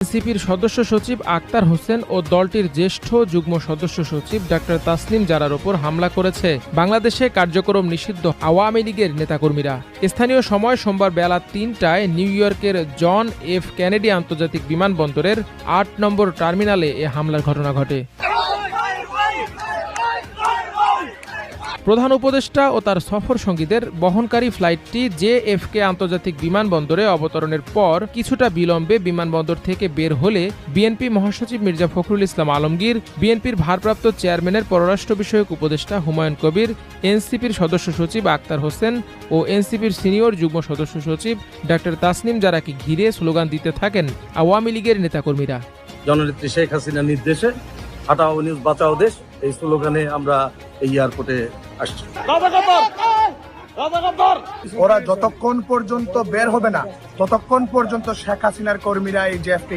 এনসিপির সদস্য সচিব আক্তার হোসেন ও দলটির জ্যেষ্ঠ যুগ্ম সদস্য সচিব ডাক্তার তাসলিম জারার ওপর হামলা করেছে বাংলাদেশে কার্যক্রম নিষিদ্ধ আওয়ামী লীগের নেতাকর্মীরা। স্থানীয় সময় সোমবার বেলা তিনটায় নিউ ইয়র্কের জন এফ কেনেডি আন্তর্জাতিক বিমানবন্দরের আট নম্বর টার্মিনালে এ হামলার ঘটনা ঘটে। প্রধান উপদেষ্টা ও তার সফর সঙ্গীদের বহনকারী ফ্লাইটটি জে জেএফকে আন্তর্জাতিক বিমানবন্দরে অবতরণের পর কিছুটা বিলম্বে বিমানবন্দর থেকে বের হলে বিএনপি মহাসচিব মির্জা ফখরুল ইসলাম আলমগীর, বিএনপির ভারপ্রাপ্ত চেয়ারম্যানের পররাষ্ট্র বিষয়ক উপদেষ্টা হুমায়ুন কবির, এনসিপির সদস্য সচিব আক্তার হোসেন ও এনসিপির সিনিয়র যুগ্ম সদস্য সচিব ডাক্তার তাসনিম জারাকে ঘিরে স্লোগান দিতে থাকেন আওয়ামী লীগের নেতাকর্মীরা। জননেত্রী শেখ হাসিনার নির্দেশে হাটাও নিউজ বাঁচাও দেশ এই স্লোগানে আমরা এই এয়ারপোর্টে আসছি। ওরা যতক্ষণ পর্যন্ত বের হবে না ততক্ষণ পর্যন্ত শেখ হাসিনার কর্মীরা এই জেএফকে